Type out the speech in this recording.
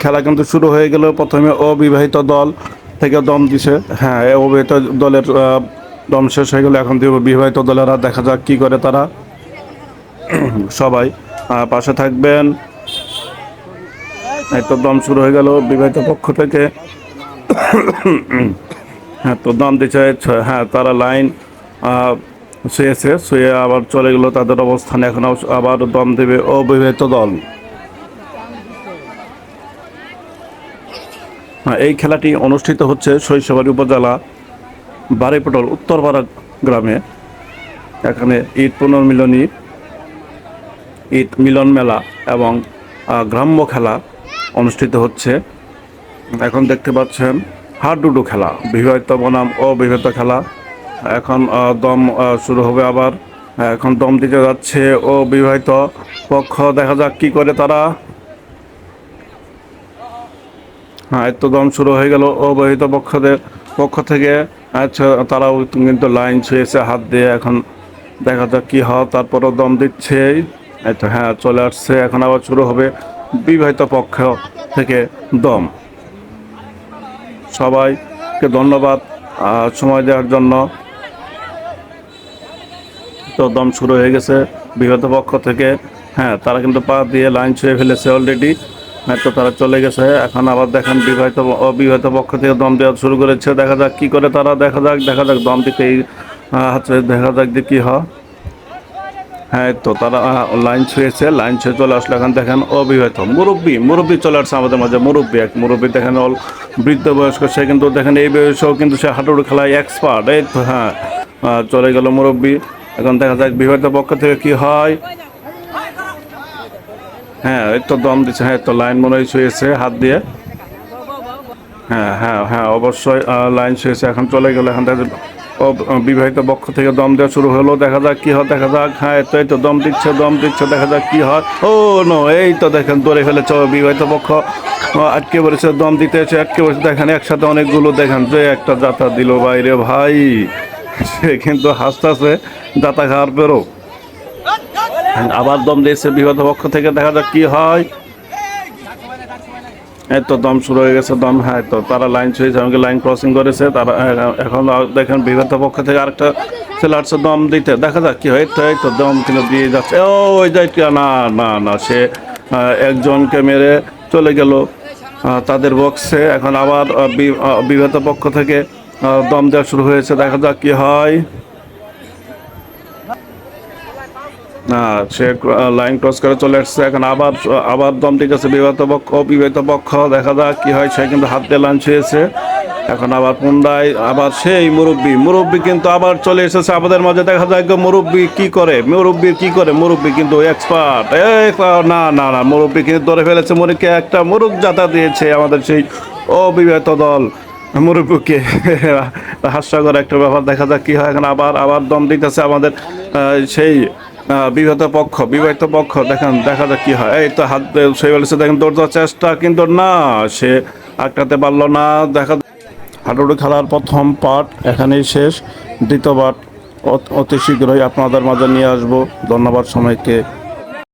খেলা কিন্তু শুরু হয়ে গেল প্রথমে অবিবাহিত দল থেকে দম দিছে। হ্যাঁ অবিবাহিত দলের দম শেষ হয়ে গেল এখন বিবাহিত দলেরা দেখা যাক কি করে তারা সবাই পাশে থাকবেন। তো দম শুরু হয়ে গেল বিবাহিত পক্ষ থেকে। হ্যাঁ তো দম দিচ্ছে ছ- হ্যাঁ তারা লাইন শুয়েছে শুয়ে আবার চলে গেল তাদের অবস্থানে। এখন আবার দম দেবে অবিবাহিত দল। এই খেলাটি অনুষ্ঠিত হচ্ছে শৈশবাড়ি উপজেলা বারিপটল উত্তরপাড়া গ্রামে। এখানে ঈদ পুনর্মিলনী, ঈদ মিলন মেলা এবং গ্রাম্য খেলা অনুষ্ঠিত হচ্ছে। এখন দেখতে পাচ্ছেন হাডুডু খেলা, বিবাহিত বনাম অবিবাহিত খেলা। এখন দম শুরু হবে আবার। এখন দম দিতে যাচ্ছে ও বিবাহিত পক্ষ। দেখা যাক কি করে তারা হ্যাঁ এই দম শুরু হয়ে গেল। অবহিত পক্ষদের পক্ষ থেকে আচ্ছা তারাও কিন্তু লাইন ছুঁয়েছে, হাত দিয়ে এখন দেখা যাক কী হয়, তারপরও দম দিচ্ছে। আচ্ছা হ্যাঁ চলে আসছে, এখন আবার শুরু হবে বিবাহিত পক্ষ থেকে দম। সবাইকে ধন্যবাদ সময় দেওয়ার জন্য। তো দম শুরু হয়ে গেছে বিগত পক্ষ থেকে। হ্যাঁ তারা কিন্তু পা দিয়ে লাইন ছুঁয়ে ফেলেছে অলরেডি হ্যাঁ তো তারা চলে গেছে। এখন আবার দেখেন বিবাহিত অবিবাহিত পক্ষ থেকে দম দেওয়া শুরু করেছে। দেখা যাক কি করে তারা, দেখা যাক দেখা যাক দম দিতে হচ্ছে দেখা যাক যে কি হয়। হ্যাঁ তো তারা লাইন ছুঁয়েছে, লাইন ছুঁয়ে চলে আসলো। এখন দেখেন অবিবাহিত মুরব্বী মুরব্বী চলে আসছে আমাদের মাঝে, মুরব্বী। এক মুরব্বী দেখেন অল বৃদ্ধ বয়স্ক, সে কিন্তু দেখেন এই বয়সেও কিন্তু সে হাঁটুড়ু খেলায় এক্সপার্ট এই তো হ্যাঁ চলে গেল মুরব্বী। এখন দেখা যাক বিবাহিত পক্ষ থেকে কি হয়। হ্যাঁ এই তো দম দিচ্ছে হ্যাঁ তো লাইন মনে হয় হাত দিয়ে। হ্যাঁ হ্যাঁ হ্যাঁ অবশ্যই লাইন শেষে এখন চলে গেল, এখন অব- বিবাহিত পক্ষ থেকে দম দেওয়া শুরু হলো, দেখা যাক কি হয়, দেখা যাক হ্যাঁ তো, এই তো দম দিচ্ছে দম দিচ্ছে, দেখা যাক কি হয়। ও, নো, এই তো দেখেন, ধরে ফেলেছে বিবাহিত পক্ষ। আটকে পড়েছে, দম দিতে এসে আটকে পড়েছে, দেখেন, একসাথে অনেকগুলো, দেখেন, যে একটা যাতা দিল বাইরে ভাই, সে কিন্তু হাসতেছে, যাতা খাওয়ার পেরো আবার দম দিয়েছে বিবাহিত পক্ষ থেকে, দেখা যাক কি হয়। এই তো দম শুরু হয়ে গেছে, দম হ্যাঁ তো তারা লাইন ছুঁয়েছে আমাকে লাইন ক্রসিং করেছে, তারা এখন দেখেন বিগত পক্ষ থেকে আরেকটা ছেলে দম দিতে, দেখা যাক কি হয় তো, এই তো, দম কিন্তু দিয়ে যাচ্ছে। ও, ওই যাই না না না সে একজনকে মেরে চলে গেল তাদের বক্সে, এখন আবার বিগত পক্ষ থেকে দম দেওয়া শুরু হয়েছে, দেখা যাক কি হয়। না, সে লাইন ক্রস করে চলে আসছে। এখন আবার আবার দম দিতেছে বিবাহিত পক্ষ, অবিবাহিত পক্ষ। দেখা যাক কি হয়, সে কিন্তু হাত দিয়ে লাইন ছুঁয়েছে। এখন আবার পুন্ডায় আবার সেই মুরব্বী মুরব্বী কিন্তু আবার চলে এসেছে আমাদের মাঝে। দেখা যায় মুরব্বী কি করে, মুরব্বী কি করে। মুরব্বী কিন্তু এক্সপার্ট না না না, মুরব্বী কিন্তু ধরে ফেলেছে। মুরুকে একটা মুরুখ জাতা দিয়েছে আমাদের সেই অবিবাহিত দল। মুরব্বীকে হাস্যকর একটা ব্যাপার। দেখা যাক কি হয়। এখন আবার আবার দম দিতেছে আমাদের সেই বিবাহিত পক্ষ বিবাহিত পক্ষ, দেখেন, দেখা যাক কি হয়। এই তো হাত দিয়ে সে বলেছে দেখেন, দৌড় দেওয়ার চেষ্টা কিন্তু না, সে আটকাতে পারল না, দেখা হাডুডু খেলার প্রথম পার্ট এখানেই শেষ। দ্বিতীয় পার্ট অতি শীঘ্রই আপনাদের মাঝে নিয়ে আসব। ধন্যবাদ সময়কে